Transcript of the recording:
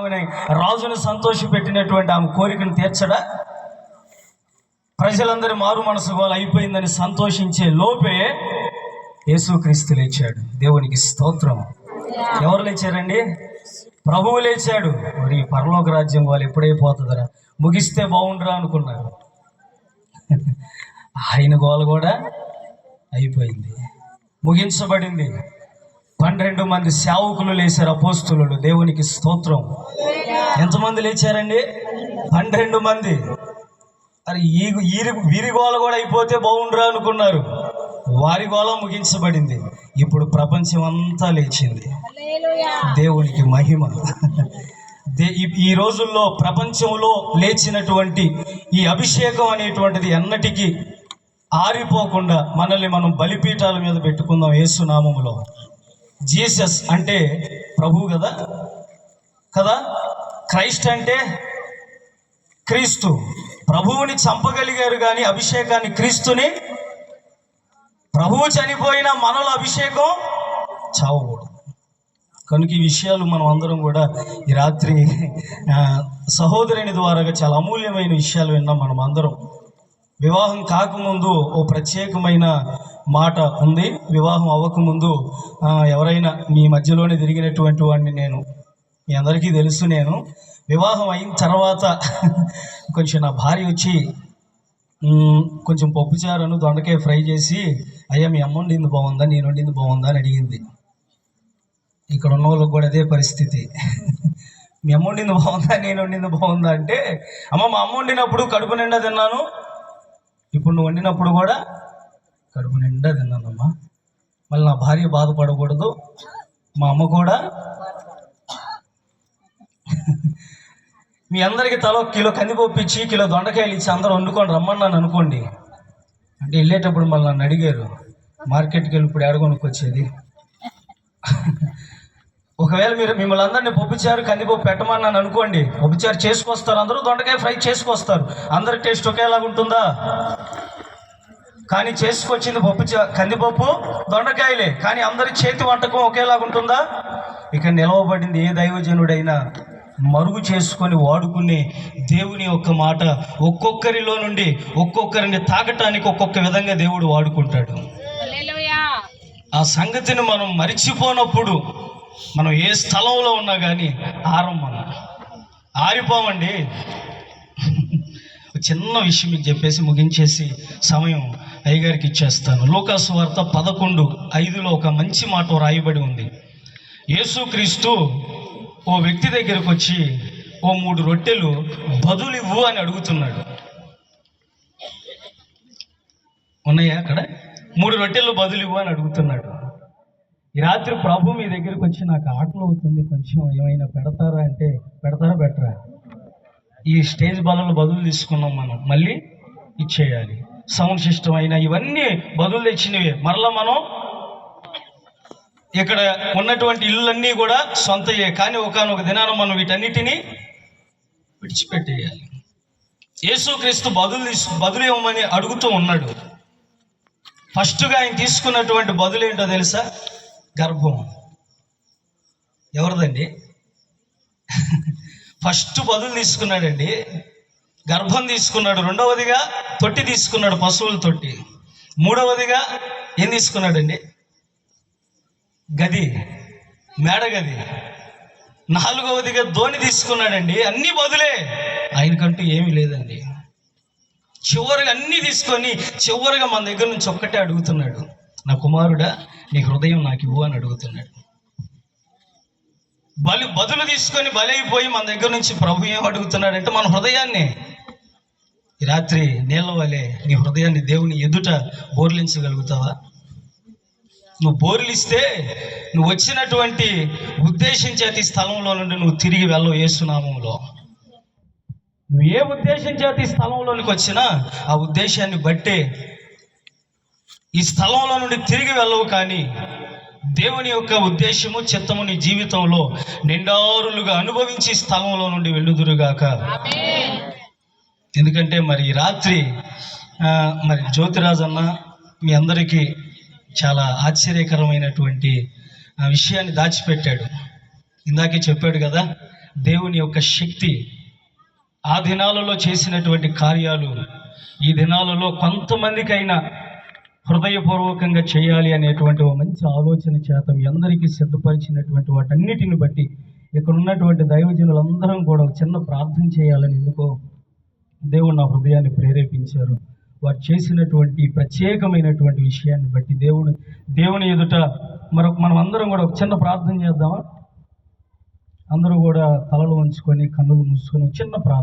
ఆమెని రాజును సంతోషపెట్టినటువంటి ఆమె కోరికను తీర్చడా? ప్రజలందరి మారు మనసు వాళ్ళు అయిపోయిందని సంతోషించే లోపే యేసుక్రీస్తు లేచాడు. దేవునికి స్తోత్రం. ఎవరు లేచారండి? ప్రభువు లేచాడు. మరి ఈ పరలోక రాజ్యం వాళ్ళు ఎప్పుడైపోతుందరా ముగిస్తే బాగుండరా అనుకున్నారు. ఆయన గోల కూడా అయిపోయింది. ముగించబడింది. పన్నెండు మంది సేవకులు లేచారు అపోస్తులు. దేవునికి స్తోత్రం. ఎంతమంది లేచారండి? పన్నెండు మంది. అరే ఈ ఈరి వీరి గోల కూడా అయిపోతే బాగుండరా అనుకున్నారు. వారి గోల ముగించబడింది. ఇప్పుడు ప్రపంచం అంతా లేచింది. దేవునికి మహిమ. దే ఈ- ఈ రోజుల్లో ప్రపంచంలో లేచినటువంటి ఈ అభిషేకం అనేటువంటిది ఎన్నటికీ ఆరిపోకుండా మనల్ని మనం బలిపీఠాల మీద పెట్టుకుందాం యేసునామములో. జీసస్ అంటే ప్రభు కదా? కదా? క్రైస్ట్ అంటే క్రీస్తు. ప్రభువుని చంపగలిగారు కానీ అభిషేకాన్ని క్రీస్తుని ప్రభువు చనిపోయిన మనల అభిషేకం చావకూడదు. కనుక ఈ విషయాలు మనం అందరం కూడా ఈ రాత్రి సహోదరుని ద్వారాగా చాలా అమూల్యమైన విషయాలు విన్నాం మనం అందరం. వివాహం కాకముందు ఓ ప్రత్యేకమైన మాట ఉంది. వివాహం అవ్వకముందు ఎవరైనా మీ మధ్యలోనే తిరిగినటువంటి వాడిని నేను మీ అందరికీ తెలుసు నేను. వివాహం అయిన తర్వాత కొంచెం నా భార్య వచ్చి కొంచెం పప్పుచారును దొండకాయ ఫ్రై చేసి అయ్యా మీ అమ్మ వండింది బాగుందా? నేను వండింది బాగుందా? అని అడిగింది. ఇక్కడ ఉన్న వాళ్ళకి కూడా అదే పరిస్థితి. మీ అమ్మ వండింది బాగుందా? నేను వండింది బాగుందా? అంటే అమ్మ మా అమ్మ వండినప్పుడు కడుపు నిండా తిన్నాను. ఇప్పుడు నువ్వు వండినప్పుడు కూడా కడుపు నిండా తిన్నానమ్మా. మళ్ళీ నా భార్య బాధపడకూడదు. మా అమ్మ కూడా. మీ అందరికీ తలో కిలో కందిపప్పు ఇచ్చి కిలో దొండకాయలు ఇచ్చి అందరూ వండుకొని రమ్మన్నాను అనుకోండి. అంటే వెళ్ళేటప్పుడు మళ్ళీ నన్ను అడిగారు. మార్కెట్కి వెళ్ళి ఇప్పుడు ఏడ కొనుక్కొచ్చేది? ఒకవేళ మీరు మిమ్మల్ని అందరినీ పప్పుచారు కందిపప్పు పెట్టమన్నాను అనుకోండి. పప్పుచారు చేసుకొస్తారు అందరూ దొండకాయ ఫ్రై చేసుకొస్తారు. అందరి టేస్ట్ ఒకేలాగా ఉంటుందా కానీ చేసుకొచ్చింది పప్పు కందిపప్పు దొండకాయలే. కానీ అందరి చేతి వంటకం ఒకేలాగా ఉంటుందా? ఇక నిలవబడింది ఏ దైవజనుడైనా మరుగు చేసుకొని వాడుకునే దేవుని యొక్క మాట ఒక్కొక్కరిలో నుండి ఒక్కొక్కరిని తాకటానికి ఒక్కొక్క విధంగా దేవుడు వాడుకుంటాడు. ఆ సంగతిని మనం మరిచిపోనప్పుడు మనం ఏ స్థలంలో ఉన్నా కానీ ఆరం మనం. ఆరిపోమండి. ఒక చిన్న విషయం మీకు చెప్పేసి ముగించేసి సమయం. అయ్యగారికి ఇచ్చేస్తాను. లోకాసు వార్త పదకొండు ఐదులో ఒక మంచి మాట రాయబడి ఉంది. యేసుక్రీస్తు ఓ వ్యక్తి దగ్గరకు వచ్చి ఓ మూడు రొట్టెలు బదులివ్వు అని అడుగుతున్నాడు. ఉన్నాయా అక్కడ? మూడు రొట్టెలు బదులివ్వు అని అడుగుతున్నాడు. ఈ రాత్రి ప్రభు మీ దగ్గరికి వచ్చి నాకు ఆటలు అవుతుంది కొంచెం ఏమైనా పెడతారా అంటే పెడతారా బెటరా ఈ స్టేజ్ బలలో బదులు తీసుకున్నాం మనం మళ్ళీ ఇచ్చేయాలి. సౌండ్ ఇవన్నీ బదులు తెచ్చినవి. మరలా మనం ఇక్కడ ఉన్నటువంటి ఇళ్ళన్నీ కూడా సొంతయే కానీ ఒకనొక దినాన మనం వీటన్నిటినీ విడిచిపెట్టేయాలి. యేసుక్రీస్తు బదులు తీసు బదులు ఇవ్వమని అడుగుతూ ఉన్నాడు. ఫస్ట్గా ఆయన తీసుకున్నటువంటి బదులు ఏంటో తెలుసా? గర్భం. ఎవరిదండి? ఫస్ట్ బదులు తీసుకున్నాడండి గర్భం తీసుకున్నాడు రెండవదిగా తొట్టి తీసుకున్నాడు పశువుల తొట్టి. మూడవదిగా ఏం తీసుకున్నాడండి? గది మేడ గది నాలుగవదిగా ధోని తీసుకున్నాడండి. అన్నీ బదులే ఆయనకంటూ ఏమీ లేదండి. చివరిగా అన్నీ తీసుకొని చివరిగా మన దగ్గర నుంచి ఒక్కటే అడుగుతున్నాడు. నా కుమారుడా నీ హృదయం నాకు ఇవ్వు అని అడుగుతున్నాడు. బలి బదులు తీసుకొని బలైపోయి మన దగ్గర నుంచి ప్రభు ఏం అడుగుతున్నాడంటే మన హృదయాన్ని ఈ రాత్రి నీళ్ళ వలె నీ హృదయాన్ని దేవుని ఎదుట బోర్లించగలుగుతావా? నువ్వు బోర్లిస్తే నువ్వు వచ్చినటువంటి ఉద్దేశం చేతి స్థలంలో నుండి నువ్వు తిరిగి వెళ్ళవు ఏసునామంలో నువ్వు ఏ ఉద్దేశం చేతి స్థలంలోనికి వచ్చినా ఆ ఉద్దేశాన్ని బట్టే ఈ స్థలంలో నుండి తిరిగి వెళ్ళవు కానీ దేవుని యొక్క ఉద్దేశము చిత్తము నీ జీవితంలో నిండారులుగా అనుభవించి స్థలంలో నుండి వెళ్ళుదురుగాక. ఎందుకంటే మరి రాత్రి మరి జ్యోతిరాజ్ అన్న మీ అందరికీ చాలా ఆశ్చర్యకరమైనటువంటి ఆ, విషయాన్ని దాచిపెట్టాడు. ఇందాకే చెప్పాడు కదా దేవుని యొక్క శక్తి ఆ దినాలలో చేసినటువంటి కార్యాలు ఈ దినాలలో కొంతమందికైనా హృదయపూర్వకంగా చేయాలి అనేటువంటి ఒక మంచి ఆలోచన చేత మీ అందరికీ సిద్ధపరిచినటువంటి వాటన్నిటిని బట్టి ఇక్కడ ఉన్నటువంటి దైవజనులందరం కూడా ఒక చిన్న ప్రార్థన చేయాలని ఎందుకో దేవుడు నా హృదయాన్ని ప్రేరేపించారు. వారు చేసినటువంటి ప్రత్యేకమైనటువంటి విషయాన్ని బట్టి దేవుడు దేవుని ఎదుట మరొక మనం అందరం కూడా ఒక చిన్న ప్రార్థన చేద్దామా? అందరూ కూడా తలలు ఉంచుకొని కన్నులు మూసుకొని చిన్న ప్రార్థన